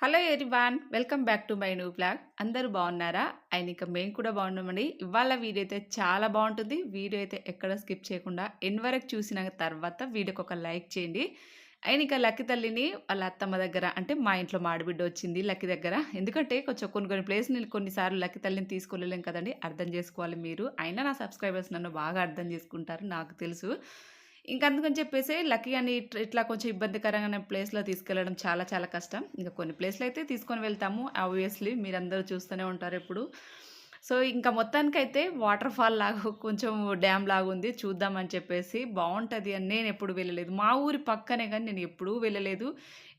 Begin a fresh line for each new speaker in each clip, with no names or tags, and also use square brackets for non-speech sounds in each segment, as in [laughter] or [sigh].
Hello everyone welcome back to my new blog. అందరూ బాగున్నారా? And ఇంకా మేము కూడా బాగున్నామండి. ఇవాళ వీడియో అయితే చాలా బాగుంటుంది. వీడియో అయితే ఎక్కడ స్కిప్ చేయకుండా ఎన్ వరకు చూసిన తర్వాత వీడియోకి ఒక లైక్ చేయండి. అండ్ ఇంకా లక్కి తల్లిని వాళ్ళ అత్తమ్మ దగ్గర అంటే మా ఇంట్లో మాడిబిడ్డ వచ్చింది లక్కి దగ్గర. ఎందుకంటే కొంచెం కొన్ని కొన్ని ప్లేస్ నేను కొన్నిసార్లు లక్కి తల్లిని తీసుకోలేం కదండి. అర్థం చేసుకోవాలి మీరు. అయినా నా సబ్స్క్రైబర్స్ నన్ను బాగా అర్థం చేసుకుంటారు నాకు తెలుసు. ఇంక అందుకని చెప్పేసి లక్కీ అని ఇట్లా కొంచెం ఇబ్బందికరమైన ప్లేస్లో తీసుకెళ్ళడం చాలా చాలా కష్టం. ఇంకా కొన్ని ప్లేస్లు అయితే తీసుకొని వెళ్తాము. ఆబ్వియస్లీ మీరందరూ చూస్తూనే ఉంటారు ఎప్పుడు. సో ఇంకా మొత్తానికైతే వాటర్ ఫాల్ లాగా [laughs] కొంచెం డ్యామ్ లాగా ఉంది. చూద్దామని చెప్పేసి బాగుంటుంది అని నేను ఎప్పుడు వెళ్ళలేదు. మా ఊరి పక్కనే కానీ నేను ఎప్పుడూ వెళ్ళలేదు.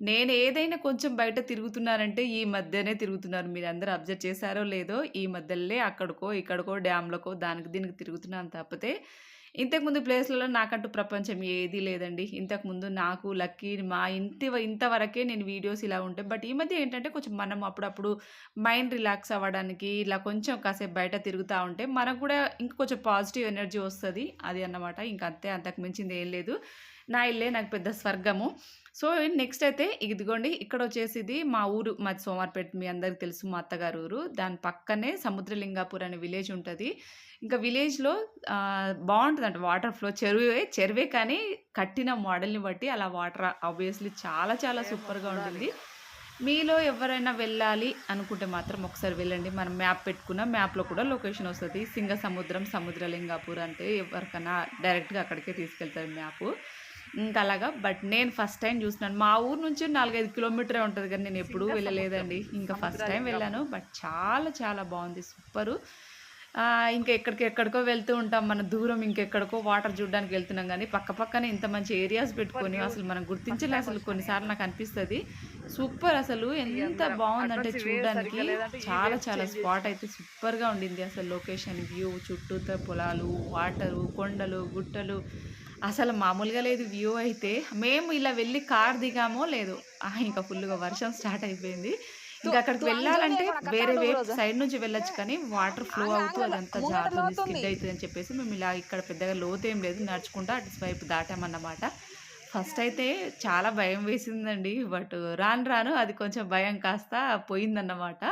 నేను ఏదైనా కొంచెం బయట తిరుగుతున్నానంటే ఈ మధ్యనే తిరుగుతున్నారు. మీరు అందరూ అబ్జర్వ్ చేశారో లేదో ఈ మధ్యలో అక్కడికో ఇక్కడికో డ్యామ్లకో దానికి దీనికి తిరుగుతున్నాను తప్పితే ఇంతకుముందు ప్లేస్లలో నాకంటూ ప్రపంచం ఏదీ లేదండి. ఇంతకుముందు నాకు లక్కీ మా ఇంటి ఇంతవరకే నేను వీడియోస్ ఇలా ఉంటాయి బట్ ఈ మధ్య ఏంటంటే కొంచెం మనం అప్పుడప్పుడు మైండ్ రిలాక్స్ అవ్వడానికి ఇలా కొంచెం కాసేపు బయట తిరుగుతూ ఉంటే మనకు కూడా ఇంకా కొంచెం పాజిటివ్ ఎనర్జీ వస్తుంది. అది అన్నమాట. ఇంక అంతే అంతకు మించింది ఏం లేదు. నా ఇల్లే నాకు పెద్ద స్వర్గము. సో నెక్స్ట్ అయితే ఇదిగోండి ఇక్కడ వచ్చేసి ఇది మా ఊరు మాది సోమార్పేట మీ అందరికి తెలుసు మా అత్తగారు ఊరు. దాని పక్కనే సముద్రలింగాపూర్ అనే విలేజ్ ఉంటుంది. ఇంకా విలేజ్లో బాగుంటుంది అంట వాటర్ ఫ్లో. చెరువే చెరువే కానీ కట్టిన మోడల్ని బట్టి అలా వాటర్ ఆబ్వియస్లీ చాలా చాలా సూపర్గా ఉంటుంది. మీలో ఎవరైనా వెళ్ళాలి అనుకుంటే మాత్రం ఒకసారి వెళ్ళండి. మనం మ్యాప్ పెట్టుకున్న మ్యాప్లో కూడా లొకేషన్ వస్తుంది. సింగ సముద్రం సముద్రలింగాపూర్ అంటే ఎవరికైనా డైరెక్ట్గా అక్కడికే తీసుకెళ్తారు మ్యాప్. ఇంకా అలాగా బట్ నేను ఫస్ట్ టైం చూసినాను మా ఊరు నుంచి నాలుగైదు కిలోమీటరే ఉంటుంది కానీ నేను ఎప్పుడూ వెళ్ళలేదండి. ఇంకా ఫస్ట్ టైం వెళ్ళాను బట్ చాలా చాలా బాగుంది. సూపరు. ఇంకా ఎక్కడికి ఎక్కడికో వెళ్తూ ఉంటాం మన దూరం ఇంకెక్కడికో వాటర్ చూడడానికి వెళ్తున్నాం కానీ పక్క పక్కనే ఇంత మంచి ఏరియాస్ పెట్టుకొని అసలు మనం గుర్తించలే అసలు కొన్నిసార్లు నాకు అనిపిస్తుంది. సూపర్ అసలు ఎంత బాగుందంటే చూడడానికి చాలా చాలా స్పాట్ అయితే సూపర్గా ఉండింది అసలు లొకేషన్ వ్యూ చుట్టూతో పొలాలు వాటరు కొండలు గుట్టలు. అసలు మామూలుగా లేదు వ్యూ అయితే. మేము ఇలా వెళ్ళి కార్ దిగామో లేదు. ఇంకా ఫుల్గా వర్షం స్టార్ట్ అయిపోయింది. ఇంకా అక్కడికి వెళ్ళాలంటే వేరే వే సైడ్ నుంచి వెళ్ళొచ్చు కానీ వాటర్ ఫ్లో అవుతూ అదంతా జారుతుంది. స్కిడ్ అవుతుంది అని చెప్పేసి మేము ఇలా ఇక్కడ పెద్దగా లోతు ఏం లేదు. నడుచుకుంటూ అటు వైపు దాటామన్నమాట. ఫస్ట్ అయితే చాలా భయం వేసిందండి. బట్ రాను రాను అది కొంచెం భయం కాస్త పోయిందన్నమాట.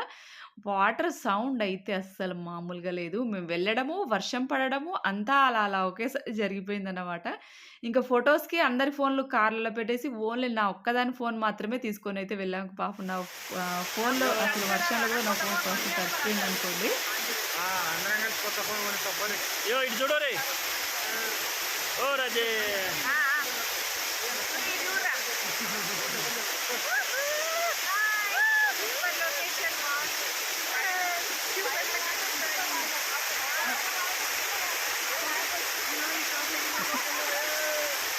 వాటర్ సౌండ్ అయితే అస్సలు మామూలుగా లేదు. మేము వెళ్ళడము వర్షం పడడము అంతా అలా అలా ఒకేసారి జరిగిపోయిందన్నమాట. ఇంకా ఫొటోస్కి అందరి ఫోన్లు కార్లలో పెట్టేసి ఓన్లీ నా ఒక్కదాని ఫోన్ మాత్రమే తీసుకొని అయితే వెళ్ళాము పాపం నా ఫోన్లో అసలు వర్షంలో కూడా నా ఫోన్ కాస్త తడిచిపోయింది అనుకోండి
ఆ, అందరం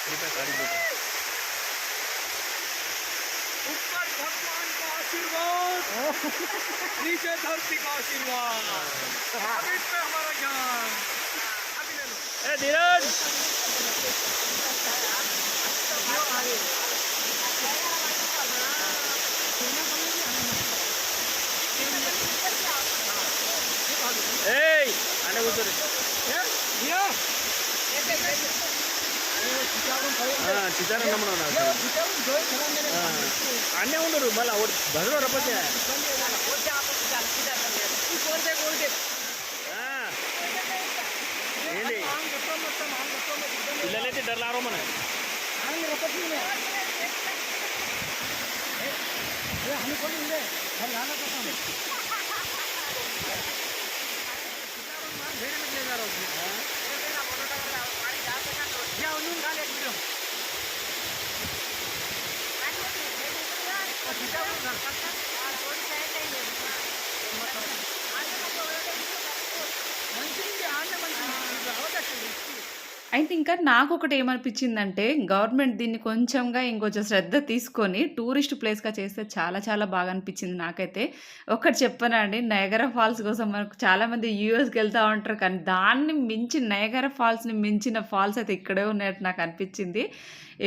कृपया गाड़ी लेकर ऊपर भगवान का आशीर्वाद। [laughs] नीचे धरती का आशीर्वाद। हाँ। हमारा ज्ञान। धीरज। Hey, I never did. కూర్చోరు చిత్తారం నమ్మడం అన్నీ ఉండరు మళ్ళీ బదులు రప్పతే ఏంటి పిల్లలైతే డర్లారో మన ಮಂತ್ರಿಗೆ ಆಂಡ ಮಂತ್ರಿ ಅವಕಾಶ ಇದೆ
అయితే ఇంకా నాకు ఒకటి ఏమనిపించిందంటే గవర్నమెంట్ దీన్ని కొంచెంగా ఇంకొంచెం శ్రద్ధ తీసుకొని టూరిస్ట్ ప్లేస్గా చేస్తే చాలా చాలా బాగా అనిపించింది నాకైతే. ఒకటి చెప్పనండి నయగర ఫాల్స్ కోసం మనకు చాలామంది యూఎస్కి వెళ్తూ ఉంటారు కానీ దాన్ని మించి నయగర ఫాల్స్ని మించిన ఫాల్స్ అయితే ఇక్కడే ఉన్నట్టు నాకు అనిపించింది.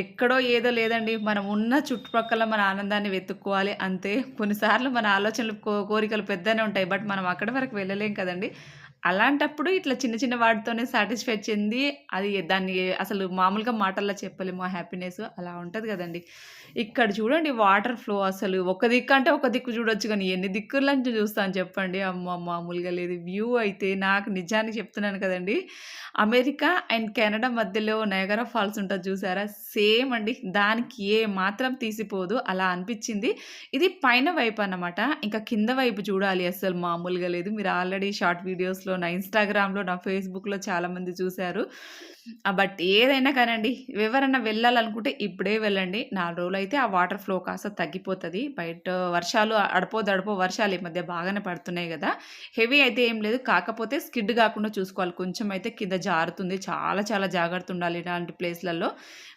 ఎక్కడో ఏదో లేదండి మనం ఉన్న చుట్టుపక్కల మన ఆనందాన్ని వెతుక్కోవాలి అంతే. కొన్నిసార్లు మన ఆలోచనలు కోరికలు పెద్దనే ఉంటాయి బట్ మనం అక్కడి వరకు వెళ్ళలేం కదండి. అలాంటప్పుడు ఇట్లా చిన్న చిన్న వాటితోనే సాటిస్ఫై చెంది అది దాన్ని అసలు మామూలుగా మాటల్లో చెప్పలేము ఆ హ్యాపీనెస్ అలా ఉంటుంది కదండీ. ఇక్కడ చూడండి వాటర్ ఫ్లో అసలు ఒక దిక్కు అంటే ఒక దిక్కు చూడొచ్చు కానీ ఎన్ని దిక్కుల నుంచి చూస్తాను చెప్పండి. అమ్మ మామూలుగా లేదు. వ్యూ అయితే నాకు నిజానికి చెప్తున్నాను కదండీ. అమెరికా అండ్ కెనడా మధ్యలో నయాగరా ఫాల్స్ ఉంటుంది చూసారా? సేమ్ అండి. దానికి ఏ మాత్రం తీసిపోదు. అలా అనిపించింది ఇది పైన వైపు అన్నమాట. ఇంకా కింద వైపు చూడాలి అసలు మామూలుగా లేదు. మీరు ఆల్రెడీ షార్ట్ వీడియోస్‌లో నా ఇన్‌స్టాగ్రామ్‌లో, నా ఫేస్‌బుక్‌లో చాలామంది చూశారు బట్ ఏదైనా కానండి ఎవరన్నా వెళ్ళాలనుకుంటే ఇప్పుడే వెళ్ళండి. నాలుగు రోజులు అయితే ఆ వాటర్ ఫ్లో కాస్త తగ్గిపోతుంది బయట వర్షాలు అడపో దడపో వర్షాలు ఈ మధ్య బాగానే పడుతున్నాయి కదా హెవీ అయితే ఏం లేదు. కాకపోతే స్కిడ్ కాకుండా చూసుకోవాలి. కొంచెం అయితే కింద జారుతుంది. చాలా చాలా జాగ్రత్త ఉండాలి ఇలాంటి ప్లేస్‌లలో.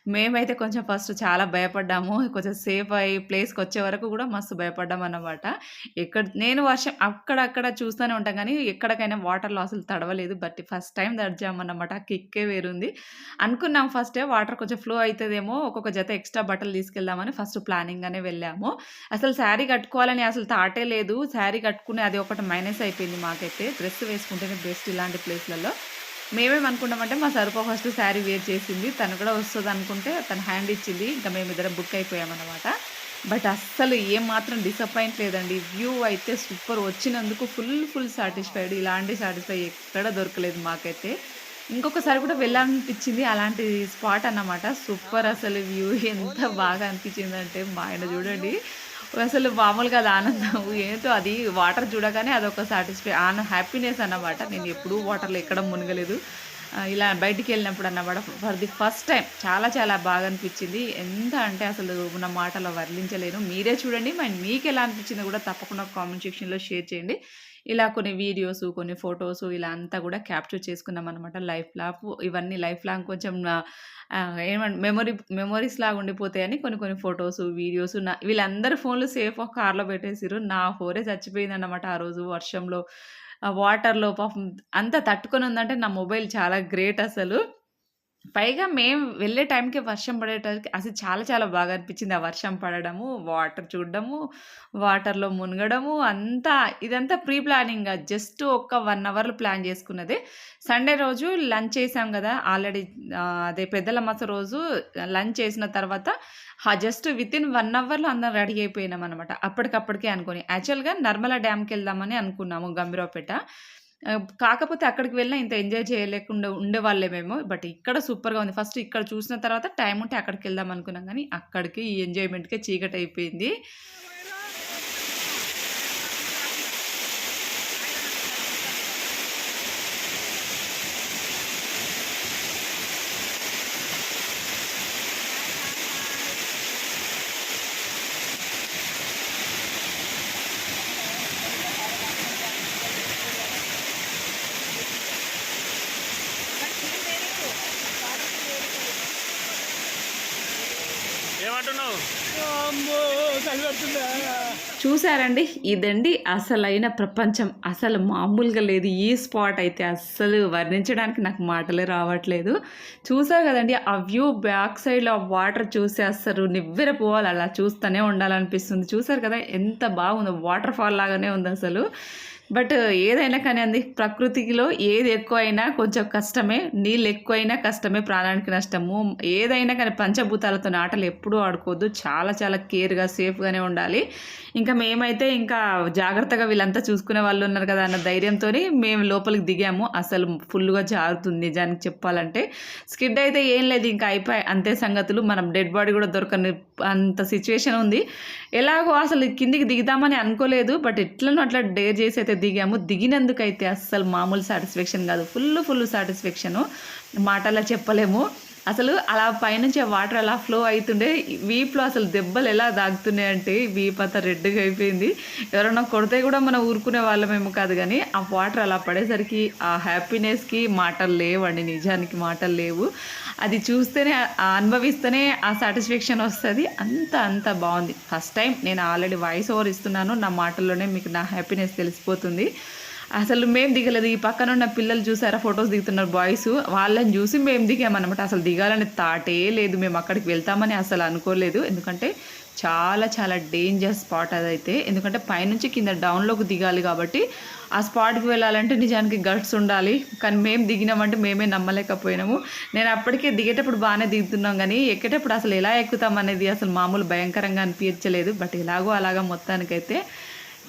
మేమైతే కొంచెం ఫస్ట్ చాలా భయపడ్డాము. కొంచెం సేఫ్ అయ్యి ప్లేస్‌కొచ్చే వరకు కూడా మస్తు భయపడ్డామన్నమాట. ఎక్కడ నేను వర్షం అక్కడక్కడ చూస్తూనే ఉంటాం కానీ ఎక్కడికైనా వాటర్ అసలు తడవలేదు. బట్ ఫస్ట్ టైం తడిచామన్నమాట. ఆ కిక్కే వేరుంది. అనుకున్నాం ఫస్టే వాటర్ కొంచెం ఫ్లో అవుతుందేమో ఒక్కొక్క జత ఎక్స్‌ట్రా బట్టలు తీసుకెళ్దామని ఫస్ట్ ప్లానింగ్‌గానే వెళ్ళాము. అసలు శారీ కట్టుకోవాలని అసలు తాటే లేదు. శారీ కట్టుకునే అది ఒకటి మైనస్ అయిపోయింది మాకైతే. డ్రెస్ వేసుకుంటేనే బెస్ట్ ఇలాంటి ప్లేస్‌లలో. మేమేమనుకున్నామంటే మా సరుప ఫస్ట్ శారీ వేర్ చేసింది. తను కూడా వస్తుంది అనుకుంటే తను హ్యాండ్ ఇచ్చింది. ఇంకా మేమిద్దరం బుక్ అయిపోయామన్నమాట. బట్ అస్సలు ఏమాత్రం డిసప్పాయింట్ లేదండి. వ్యూ అయితే సూపర్ వచ్చినందుకు ఫుల్ ఫుల్ సాటిస్ఫైడ్. ఇలాంటి సాటిస్ఫై ఎక్కడ దొరకలేదు మాకైతే. ఇంకొకసారి కూడా వెళ్ళాలనిపించింది. అలాంటి స్పాట్ అన్నమాట. సూపర్ అసలు వ్యూ ఎంత బాగా అనిపించిందంటే మా ఆయన చూడండి అసలు మామూలుగా అది ఆనందం ఏంటో అది వాటర్ చూడగానే అదొక సాటిస్ఫై ఆన హ్యాపీనెస్ అన్నమాట. నేను ఎప్పుడూ వాటర్‌లో ఎక్కడ మునగలేదు. ఇలా బయటికి వెళ్ళినప్పుడు అన్నమాట ఫర్ ది ఫస్ట్ టైం చాలా చాలా బాగా అనిపించింది. ఎంత అంటే అసలు నా మాటలో వర్ణించలేను. మీరే చూడండి. మరి ఎలా అనిపించిందో కూడా తప్పకుండా కామెంట్ సెక్షన్‌లో షేర్ చేయండి. ఇలా కొన్ని వీడియోస్ కొన్ని ఫొటోస్ ఇలా అంతా కూడా క్యాప్చర్ చేసుకున్నాం అనమాట లైఫ్ లాఫ్ ఇవన్నీ లైఫ్ లాంగ్ కొంచెం ఏమంటే మెమొరీ మెమొరీస్ లాగా ఉండిపోతాయని కొన్ని కొన్ని ఫొటోస్ వీడియోస్ నా వీళ్ళందరి ఫోన్‌లు సేఫ్ కార్‌లో పెట్టేసిర్రు. నా ఫోనే చచ్చిపోయిందన్నమాట ఆ రోజు వర్షంలో. వాటర్‌లో పాపం అంతా తట్టుకొని ఉందంటే నా మొబైల్ చాలా గ్రేట్ అసలు. పైగా మేము వెళ్ళే టైంకి వర్షం పడేటకి అసలు చాలా చాలా బాగా అనిపించింది. ఆ వర్షం పడడము, వాటర్ చూడడము, వాటర్‌లో మునగడము అంతా ఇదంతా ప్రీ ప్లానింగ్ జస్ట్ ఒక్క వన్ అవర్‌లో ప్లాన్ చేసుకున్నదే. సండే రోజు లంచ్ చేసాం కదా ఆల్రెడీ అదే పెద్దల రోజు లంచ్ చేసిన తర్వాత జస్ట్ జస్ట్ వితిన్ వన్ అవర్‌లో అందరం రెడీ అయిపోయినామన్నమాట. అప్పటికప్పటికే అనుకొని యాక్చువల్‌గా నర్మలా డ్యామ్కి వెళ్దామని అనుకున్నాము గంభీరావుపేట. కాకపోతే అక్కడికి వెళ్ళినా ఇంత ఎంజాయ్ చేయలేకుండా ఉండేవాళ్ళమేమో. బట్ ఇక్కడ సూపర్‌గా ఉంది. ఫస్ట్ ఇక్కడ చూసిన తర్వాత టైం ఉంటే అక్కడికి వెళ్దాం అనుకున్నాం కానీ అక్కడికి ఈ ఎంజాయ్‌మెంట్‌కే
చీకటి అయిపోయింది
చూసారండి? ఇదండి అసలైన ప్రపంచం. అసలు మామూలుగా లేదు. ఈ స్పాట్ అయితే అస్సలు వర్ణించడానికి నాకు మాటలే రావట్లేదు. చూసారు కదండి ఆ వ్యూ బ్యాక్ సైడ్‌లో ఆ వాటర్ చూసి అస్సలు నివ్వెరపోవాలి. అలా చూస్తూనే ఉండాలనిపిస్తుంది. చూసారు కదా! ఎంత బాగుందో వాటర్ ఫాల్ లాగానే ఉంది అసలు బట్ ఏదైనా కానీ అంది ప్రకృతిలో ఏది ఎక్కువైనా కొంచెం కష్టమే. నీళ్ళు ఎక్కువైనా కష్టమే. ప్రాణానికి నష్టము. ఏదైనా కానీ పంచభూతాలతోని ఆటలు ఎప్పుడూ ఆడుకోవద్దు. చాలా చాలా కేర్‌గా, సేఫ్‌గానే ఉండాలి. ఇంకా మేమైతే ఇంకా జాగ్రత్తగా వీళ్ళంతా చూసుకునే వాళ్ళు ఉన్నారు కదా! అన్న ధైర్యంతోని మేము లోపలికి దిగాము. అసలు ఫుల్‌గా జారుతుంది నిజానికి చెప్పాలంటే. స్కిడ్ అయితే ఏం లేదు ఇంకా అయిపోయి అంతే సంగతులు. మనం డెడ్ బాడీ కూడా దొరకని అంత సిచ్యువేషన్ ఉంది. ఎలాగో అసలు కిందికి దిగుదామని అనుకోలేదు. బట్ ఎట్లనో అట్లా డేర్ చేసి అయితే దిగాము. దిగినందుకైతే అస్సలు మామూలు సాటిస్ఫాక్షన్ కాదు. Full full satisfaction. మాటలా చెప్పలేము. అసలు అలా పైనుంచి ఆ వాటర్ అలా ఫ్లో అవుతుండే వీపులో అసలు దెబ్బలు ఎలా తాకుతున్నాయి అంటే వీప్ అంతా రెడ్‌గా అయిపోయింది. ఎవరైనా కొడితే కూడా మనం ఊరుకునే వాళ్ళమేమో కాదు కానీ ఆ వాటర్ అలా పడేసరికి ఆ హ్యాపీనెస్‌కి మాటలు లేవండి. నిజానికి మాటలు లేవు. అది చూస్తేనే అనుభవిస్తేనే ఆ సాటిస్ఫాక్షన్ వస్తుంది అంత అంత బాగుంది ఫస్ట్ టైం నేను ఆల్రెడీ వాయిస్ ఓవర్ ఇస్తున్నాను. నా మాటల్లోనే మీకు నా హ్యాపీనెస్ తెలిసిపోతుంది. అసలు మేము దిగలేదు. ఈ పక్కన ఉన్న పిల్లలు చూసారా ఫోటోస్ దిగుతున్నారు బాయ్స్. వాళ్ళని చూసి మేము దిగామన్నమాట. అసలు దిగాలని థాటే లేదు. మేము అక్కడికి వెళ్తామని అసలు అనుకోలేదు. ఎందుకంటే చాలా చాలా డేంజర్ స్పాట్ అదైతే ఎందుకంటే పైనుంచి కింద డౌన్లోకి దిగాలి కాబట్టి ఆ స్పాట్కి వెళ్ళాలంటే నిజానికి గట్స్ ఉండాలి కానీ మేము దిగినామంటే మేమే నమ్మలేకపోయినాము నేను అప్పటికే దిగేటప్పుడు బాగానే దిగుతున్నాం కానీ ఎక్కేటప్పుడు అసలు ఎలా ఎక్కుతాం అనేది అసలు మామూలు భయంకరంగా అనిపించలేదు బట్ ఎలాగో అలాగా మొత్తానికైతే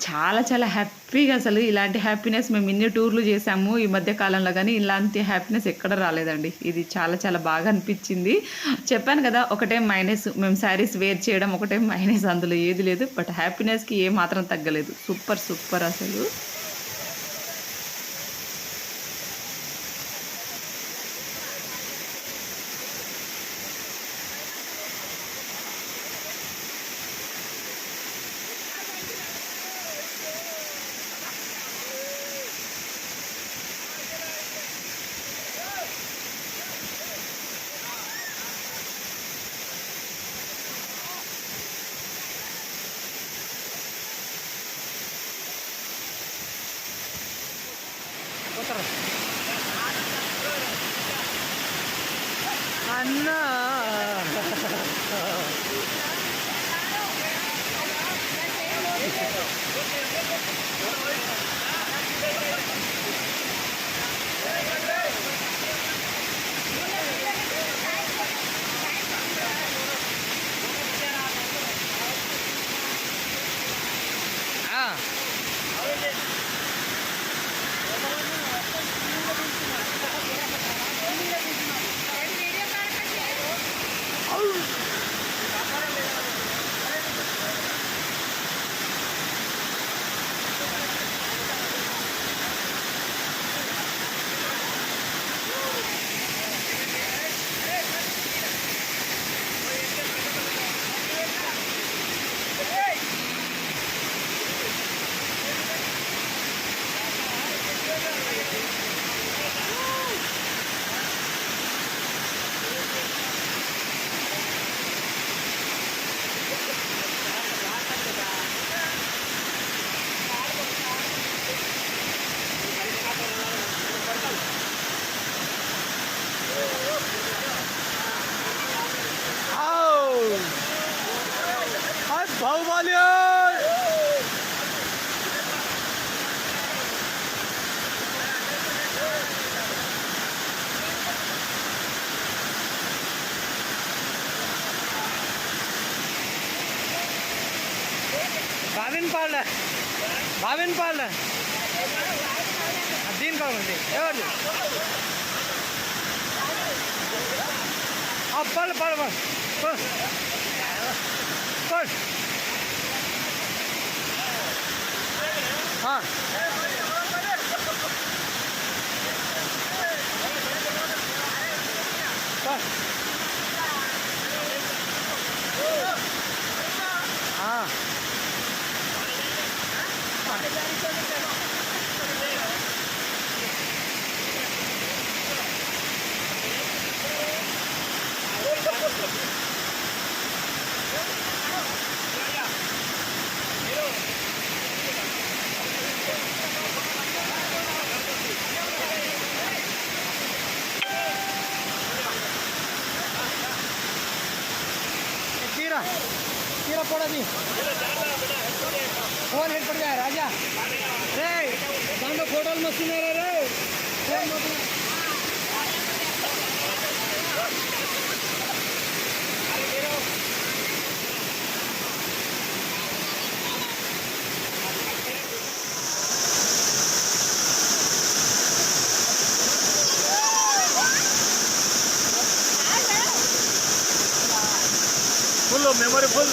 చాలా చాలా హ్యాపీగా అసలు ఇలాంటి హ్యాపీనెస్ మేము ఇన్ని టూర్లు చేసాము ఈ మధ్య కాలంలో కానీ ఇలాంటి హ్యాపీనెస్ ఎక్కడ రాలేదండి. ఇది చాలా చాలా బాగా అనిపించింది. చెప్పాను కదా ఒకటే మైనస్ మేము శారీస్ వేర్ చేయడం ఒకటే మైనస్ అందులో ఏది లేదు బట్ హ్యాపీనెస్కి ఏ మాత్రం తగ్గలేదు. సూపర్ సూపర్ అసలు.
అన్నా బాహుబలి బావిన్ పాళ్ళ బావిన్ పాళ్ళ దీని కావాలి ఎవరిది పళ్ళు పళ్ళు పళ్ళు పళ్ళు తీరా తీరా పోడది ఫోన్ హెడ్ పడిగా రాజా. రే దాంట్లో ఫోటోలు మస్తున్నారా రే ఫోన్ మొత్తం ఫుల్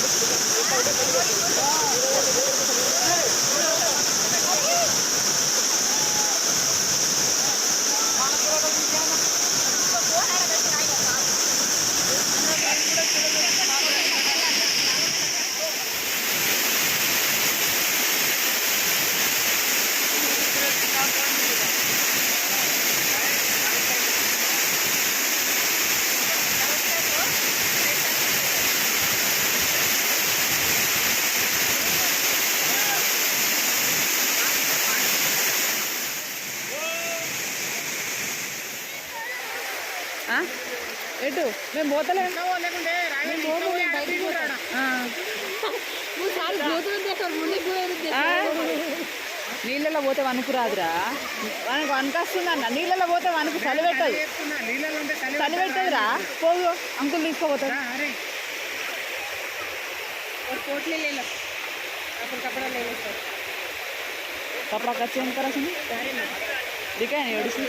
ఎటు మేము పోతలేము
లేకుంటే
మేము పోము, మేము బయటికి పోతాం. ఆ. ఆ? నీళ్ళలో పోతే వణుకు రాదురా మనకు వనకొస్తుంది అన్న నీళ్ళలో పోతే వణుకు చలి పెట్టదు చలి పెట్టదురా పోగు అంకుల్ తీసుకోపోతాడు कपड़ा का चेंज करा सुनी दिखाए नहीं ओडिसी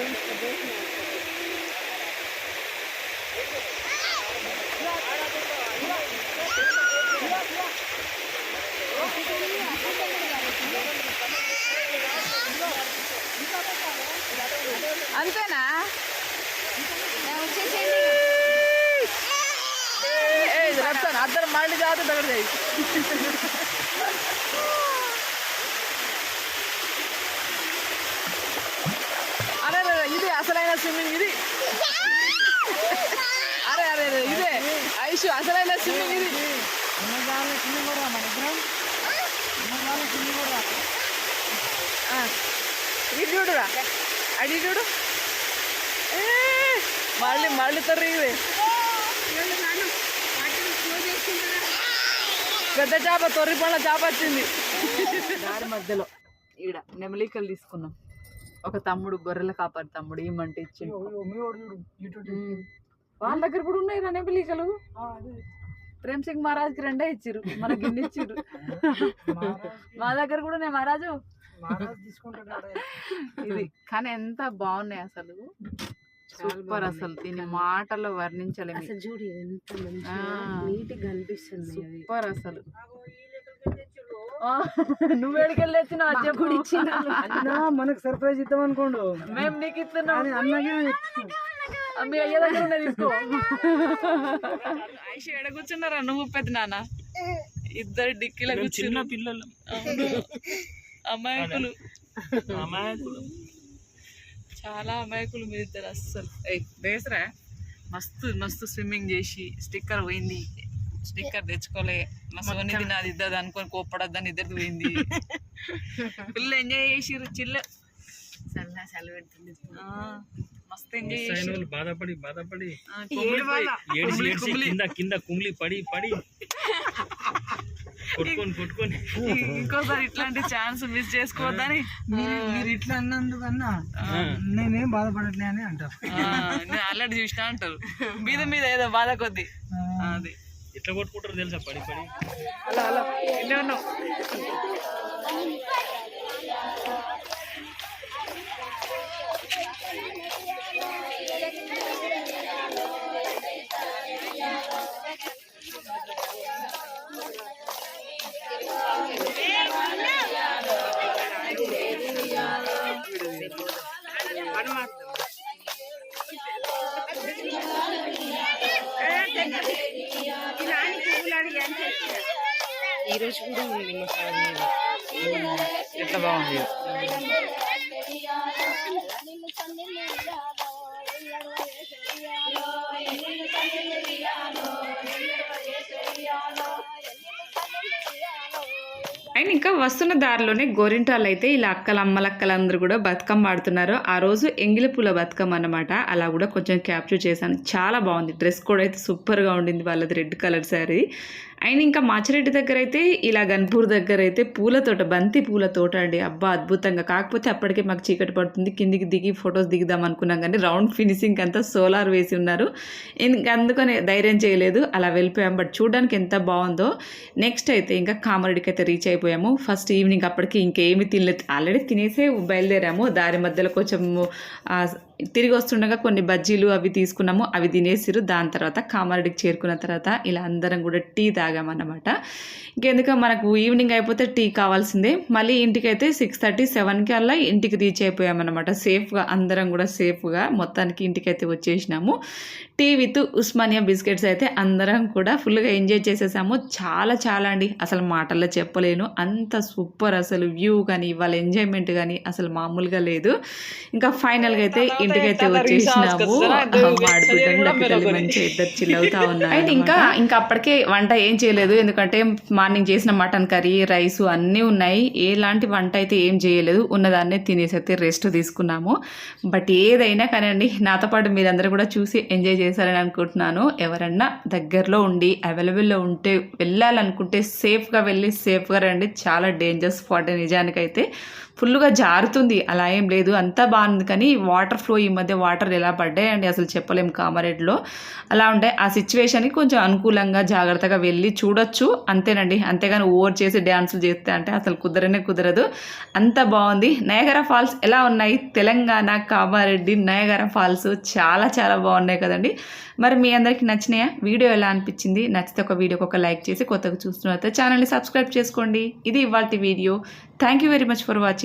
అంతేనా? ఏ అద్దరు మళ్ళీ జాతర దగ్గర చేయి అరే అరే ఇది అసలైన స్విమ్మింగ్ ఇది. అరే అరే ఇదే. ఐషు అసలైన స్విమ్మింగ్ ఇది. ఆ, ఇటు చూడురా. అడి చూడు. మళ్ళీ మళ్ళీ తర్రి ఇది పెద్ద చేప తొర్రి పండ్ల చేప వచ్చింది. దారి మధ్యలో. ఈడ నెమలికలు తీసుకున్నాం. ఒక తమ్ముడు గొర్రెల కాపరి తమ్ముడు ఏమంటే ఇచ్చిండు. వాళ్ళ దగ్గర కూడా ఉన్నాయి నెమలికలు? ప్రేమ్ సింగ్ మహారాజ్కి రెండే ఇచ్చిర్రు. మనకి ఇన్ని ఇచ్చిర్రు. మా దగ్గర కూడా ఉన్నాయి మహారాజు. ఇది. కానీ ఎంత బాగున్నాయి అసలు. సూపర్ అసలు దీని మాటలో వర్ణించలేము
అసలు చూడు ఎంత. నీట్గా కనిపిస్తుంది అది.
సూపర్ అసలు. నువ్వు ఎడికెళ్ళి
అన్నా. మనకు సర్ప్రైజ్ ఇద్దాం అనుకోండు.
మేము నీకు ఇస్తున్నాం.
అన్నగే
మీ అయ్య దగ్గర ఉన్నది తీసుకో. ఐష ఎడ కూర్చున్నారా? నువ్వు పెద్ద నాన్న? ఇద్దరు డిక్కీలో
చిన్న
కూర్చున్నారు.
పిల్లలు.
అమాయకులు.
అమాయకులు.
చాలా అమాయకులు మీరు ఇద్దరు అస్సలు. ఏయ్ బేసరా మస్తు మస్తు స్విమ్మింగ్ చేసి స్టిక్కర్ పోయింది. స్టిక్కర్ తెచ్చుకోలే. మా సోనిది నాది ఇద్దరు అనుకొని కోప్పడద్దని ఇద్దరిది పోయింది. [laughs] పిల్లలు ఎంజాయ్ చేసిర్రు చిల్ల.
చల్ల చల్ల పెడుతుంది.
ఆ, మస్తు ఎంజాయ్ చేసి
బాధపడి బాధపడి. ఏడిసి ఏడిసి. కింద కింద కుమిలి పడి పడి. [laughs] కొట్టుకొని కొట్టుకొని.
ఇంకోసారి ఇట్లాంటి ఛాన్స్ మిస్ చేసుకోవద్దని.
మీరు ఇట్లా అన్నందుకన్నా. నేనేం బాధపడట్లే అని అంటారు.
ఆ, నేను ఆల్రెడీ చూసినా అంటారు. మీద మీద ఏదో బాధ కొద్ది. అది.
ఎట్లా కొట్టుకుంటారో తెలుసా పడి పడి?
అలా అలా. ఇన్నే ఉన్నావు
ఈ రోజు కూడా ఉంది మా సార్ మీద
ఎట్లా బాగుంది వస్తున్న దారిలోనే గోరింటాలు అయితే ఇలా అక్కల అమ్మలక్కలు అందరూ కూడా బతుకమ్మ ఆడుతున్నారు. ఆ రోజు ఎంగిలి పూల బతుకమ్మ అన్నమాట. అలా కూడా కొంచెం క్యాప్చర్ చేశాను. చాలా బాగుంది. డ్రెస్ కూడా అయితే సూపర్గా ఉండింది వాళ్ళది రెడ్ కలర్ శారీ. అండ్ ఇంకా మాచిరెడ్డి దగ్గర అయితే ఇలా గన్పూర్ దగ్గర అయితే పూల తోట బంతి పూల తోట అండి. అబ్బా అద్భుతంగా. కాకపోతే అప్పటికే మాకు చీకటి పడుతుంది. కిందికి దిగి ఫొటోస్ దిగుదాం అనుకున్నాం కానీ రౌండ్ ఫినిషింగ్ అంతా సోలార్ వేసి ఉన్నారు. ఇంకా అందుకని ధైర్యం చేయలేదు. అలా వెళ్ళిపోయాం. బట్ చూడడానికి ఎంత బాగుందో. నెక్స్ట్ అయితే ఇంకా కామారెడ్డికి అయితే రీచ్ అయిపోయాము. ఫస్ట్ ఈవినింగ్ అప్పటికి ఇంకేమి తినలేదు. ఆల్రెడీ తినేసే బయలుదేరాము. దారి మధ్యలో కొంచెం తిరిగి వస్తుండగా కొన్ని బజ్జీలు అవి తీసుకున్నాము అవి తినేసిరు దాని తర్వాత కామారెడ్డికి చేరుకున్న తర్వాత ఇలా అందరం కూడా టీ తాగామన్నమాట. ఇంకెందుకు మనకు ఈవినింగ్ అయిపోతే టీ కావాల్సిందే. మళ్ళీ ఇంటికి అయితే సిక్స్ థర్టీ సెవెన్కి అలా ఇంటికి రీచ్ అయిపోయామన్నమాట. సేఫ్గా అందరం కూడా సేఫ్గా మొత్తానికి ఇంటికి అయితే వచ్చేసినాము. టీ విత్ ఉస్మానియా బిస్కెట్స్ అయితే అందరం కూడా ఫుల్గా ఎంజాయ్ చేసేసాము. చాలా చాలా అండి. అసలు మాటల్లో చెప్పలేను. అంత సూపర్ అసలు వ్యూ కానీ వాళ్ళ ఎంజాయ్మెంట్ కానీ అసలు మామూలుగా లేదు. ఇంకా ఫైనల్గా అయితే ఇంటికి ఇంటికైతే వచ్చేసినాము పిల్లలు మంచిగా ఇద్దరు ఉన్నారు అండ్ ఇంకా ఇంకా అప్పటికే వంట ఏం చేయలేదు ఎందుకంటే మార్నింగ్ చేసిన మటన్ కర్రీ రైస్ అన్నీ ఉన్నాయి. ఎలాంటి వంట అయితే ఏం చేయలేదు. ఉన్నదాన్నే తినేసి అయితే రెస్ట్ తీసుకున్నాము. బట్ ఏదైనా కానివ్వండి నాతో పాటు మీరందరూ కూడా చూసి ఎంజాయ్ చేశారని అనుకుంటున్నాను. ఎవరన్నా దగ్గరలో ఉండి అవైలబుల్లో ఉంటే వెళ్ళాలనుకుంటే సేఫ్గా వెళ్ళి సేఫ్గా రండి. చాలా డేంజర్ స్పాట్ నిజానికైతే. ఫుల్గా జారుతుంది. అలా ఏం లేదు. అంతా బాగుంది కానీ వాటర్ ఫ్లో ఈ మధ్య వాటర్ ఎలా పడ్డాయండి అసలు చెప్పలేం కామారెడ్డిలో. అలా ఉంటాయి ఆ సిచ్యువేషన్కి కొంచెం అనుకూలంగా జాగ్రత్తగా వెళ్ళి చూడొచ్చు. అంతేనండి. అంతేగాని ఓవర్ చేసి డ్యాన్సులు చేస్తే అంటే అసలు కుదరనే కుదరదు. అంత బాగుంది. నయగర ఫాల్స్ ఎలా ఉన్నాయి? తెలంగాణ కామారెడ్డి నయగర ఫాల్స్ చాలా చాలా బాగున్నాయి కదండి. మరి మీ అందరికీ నచ్చినాయా? వీడియో ఎలా అనిపించింది? నచ్చితే ఒక వీడియోకి ఒక లైక్ చేసి కొత్తగా చూస్తున్నట్లయితే ఛానల్ని సబ్స్క్రైబ్ చేసుకోండి. ఇది ఇవాళ video. Thank you very much for watching.